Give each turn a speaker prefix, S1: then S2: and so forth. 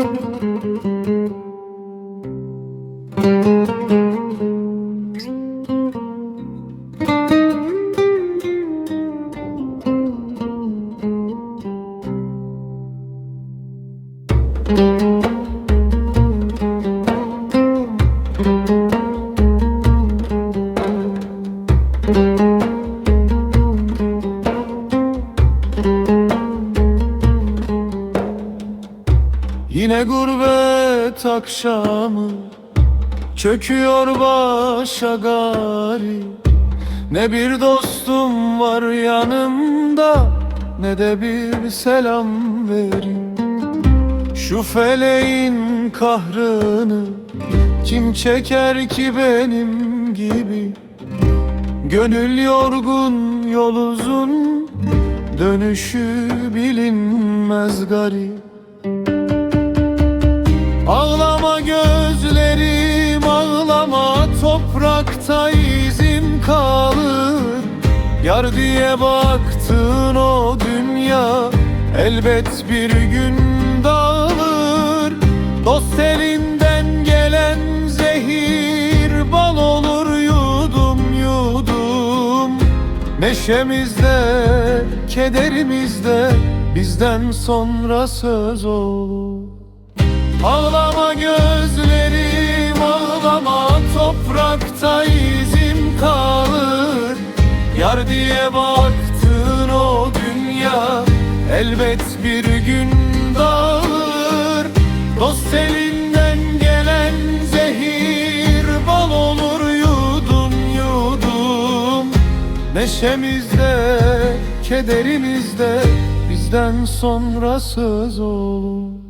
S1: Müzik Yine gurbet akşamı Çöküyor başa gari. Ne bir dostum var yanımda Ne de bir selam verin. Şu feleğin kahrını Kim çeker ki benim gibi? Gönül yorgun yol uzun Dönüşü bilinmez garip Toprakta izim kalır. Yar diye baktın o dünya Elbet bir gün dağılır. Dost elinden gelen zehir Bal olur yudum yudum. Neşemizde, kederimizde Bizden sonra söz olur. Ağlama gözlerim Toprakta izim kalır. Yar diye baktın o dünya. Elbet bir gün dağılır. Dost elinden gelen zehir Bal olur yudum yudum. Neşemizde, kederimizde Bizden sonra söz olur